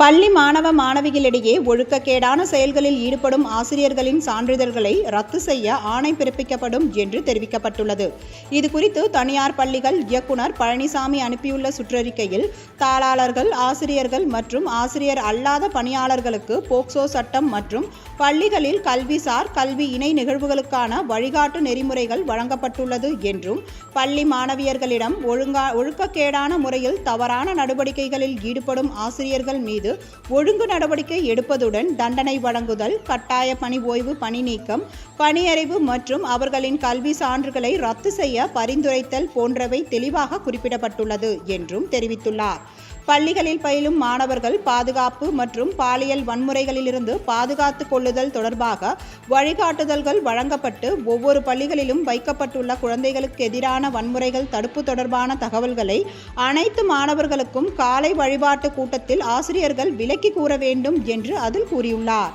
பள்ளி மாணவ மாணவிகளிடையே ஒழுக்கக்கேடான செயல்களில் ஈடுபடும் ஆசிரியர்களின் சான்றிதழ்களை ரத்து செய்ய ஆணை பிறப்பிக்கப்படும் என்று தெரிவிக்கப்பட்டுள்ளது. இதுகுறித்து தனியார் பள்ளிகள் இயக்குனர் பழனிசாமி அனுப்பியுள்ள சுற்றறிக்கையில் தாளாளர்கள் ஆசிரியர்கள் மற்றும் ஆசிரியர் அல்லாத பணியாளர்களுக்கு போக்சோ சட்டம் மற்றும் பள்ளிகளில் கல்விசார் கல்வி இணை நிகழ்வுகளுக்கான வழிகாட்டு நெறிமுறைகள் வழங்கப்பட்டுள்ளது என்றும் பள்ளி மாணவியர்களிடம் ஒழுங்கா ஒழுக்கக்கேடான முறையில் தவறான நடவடிக்கைகளில் ஈடுபடும் ஆசிரியர்கள் மீது ஒழுங்கு நடவடிக்கை எடுப்பதுடன் தண்டனை வழங்குதல் கட்டாய பணி ஓய்வு பணி நீக்கம் பணியறிவு மற்றும் அவர்களின் கல்வி சான்றுகளை ரத்து செய்ய பரிந்துரைத்தல் போன்றவை தெளிவாக குறிப்பிடப்பட்டுள்ளது என்றும் தெரிவித்துள்ளார். பள்ளிகளில் பயிலும் மாணவர்கள் பாதுகாப்பு மற்றும் பாலியல் வன்முறைகளிலிருந்து பாதுகாத்துக் கொள்ளுதல் தொடர்பாக வழிகாட்டுதல்கள் வழங்கப்பட்டு ஒவ்வொரு பள்ளிகளிலும் வைக்கப்பட்டுள்ள குழந்தைகளுக்கு எதிரான வன்முறைகள் தடுப்பு தொடர்பான தகவல்களை அனைத்து மாணவர்களுக்கும் காலை வழிபாட்டு கூட்டத்தில் ஆசிரியர்கள் விலக்கி கூற வேண்டும் என்று அதில் கூறியுள்ளார்.